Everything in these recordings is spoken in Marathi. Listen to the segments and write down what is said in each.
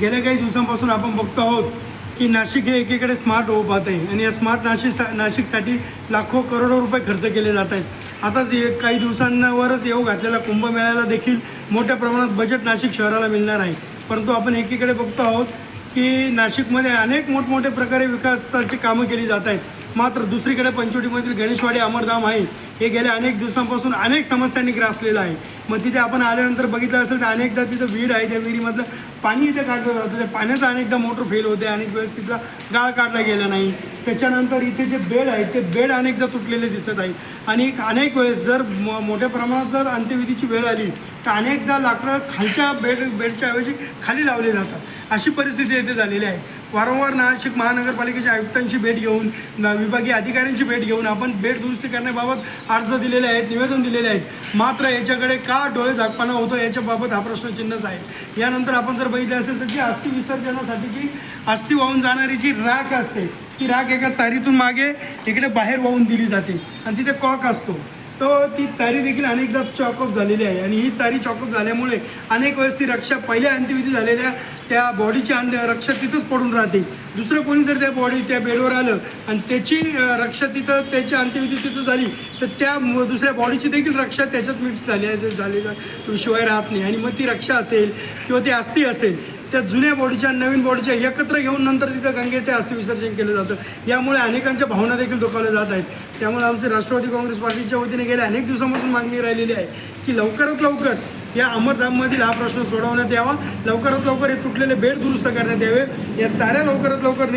गेल्या काही दिवसांपासून आपण बघतो आहोत की नाशिक हे एकीकडे स्मार्ट होऊ पाहत आहे. आणि या स्मार्ट नाशिक सा नाशिकसाठी लाखो करोडो रुपये खर्च केले जात आहेत. आताच एक काही दिवसांवरच येऊ घातलेल्या कुंभमेळ्याला देखील मोठ्या प्रमाणात बजेट नाशिक शहराला मिळणार आहे. परंतु आपण एकीकडे बघतो आहोत की नाशिकमध्ये अनेक मोठमोठ्या प्रकारे विकासाची कामं केली जात आहेत. मात्र दुसरीकडे पंचवटीमधील गणेशवाडी अमरधाम आहे. हे गेल्या अनेक दिवसांपासून अनेक समस्यांनी ग्रासलेलं आहे. मग तिथे आपण आल्यानंतर बघितलं असेल तर अनेकदा तिथं विहीर आहे. त्या विहिरीमधलं पाणी इथे काढलं जातं. त्या पाण्याचा अनेकदा मोटर फेल होते. अनेक वेळेस तिचा गाळ काढला गेला नाही. त्याच्यानंतर इथे जे बेड आहेत ते बेड अनेकदा तुटलेले दिसत आहेत. आणि अनेक वेळेस जर म मोठ्या प्रमाणात जर अंत्यविधीची वेळ आली तर अनेकदा लाकडं खालच्या बेड बेडच्या ऐवजी खाली लावले जातात. अशी परिस्थिती येथे झालेली आहे. वारंवार नाशिक महानगरपालिकेच्या आयुक्तांची भेट घेऊन विभागीय अधिकाऱ्यांची भेट घेऊन आपण भेट दुरुस्ती करण्याबाबत अर्ज दिलेले आहेत निवेदन दिलेले आहेत. मात्र याच्याकडे का डोळे झाकपाना होतो याच्याबाबत हा प्रश्नचिन्हच आहे. यानंतर आपण जर बघितलं असेल तर जी अस्थि विसर्जनासाठी जी अस्थि वाहून जाणारी जी राख असते ती राख एका चारीतून मागे इकडे बाहेर वाहून दिली जाते आणि तिथे कॉक असतो. तो ती चारी देखील अनेकदा चॉकअप झालेली आहे. आणि ही चारी चॉकअप झाल्यामुळे अनेक वेळेस ती रक्षा पहिल्या अंत्यविधी झालेल्या त्या बॉडीची अंत रक्षा तिथंच पडून राहते. दुसरं कोणी जर त्या बॉडी त्या बेडवर आलं आणि त्याची रक्षा तिथं त्याची अंत्यविधी तिथं झाली तर त्या दुसऱ्या बॉडीची देखील रक्षा त्याच्यात मिक्स झाली आहे झालेलं शिवाय राहत नाही. आणि मग ती रक्षा असेल किंवा ती अस्थि असेल त्या जुन्या बॉडीच्या नवीन बॉडीच्या एकत्र घेऊन नंतर तिथं गंगेत ते विसर्जन केलं जातं. यामुळे अनेकांच्या भावना देखील दुखावल्या जात आहेत. त्यामुळे आमचे राष्ट्रवादी काँग्रेस पार्टीच्या वतीने गेल्या अनेक दिवसापासून मागणी राहिलेली आहे की लवकरात लवकर या अमरधाममधील हा प्रश्न सोडवण्यात यावा. लवकरात लवकर हे तुटलेले बेड दुरुस्त करण्यात यावे. या चाऱ्या लवकरात लवकर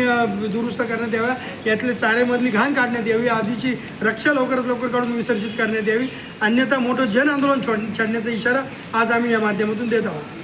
दुरुस्त करण्यात याव्या. यातले चाऱ्यामधली घाण काढण्यात यावी. आधीची रक्षा लवकरात लवकर काढून विसर्जित करण्यात यावी. अन्यथा मोठं जन आंदोलन छोड छाडण्याचा इशारा आज आम्ही या माध्यमातून देत आहोत.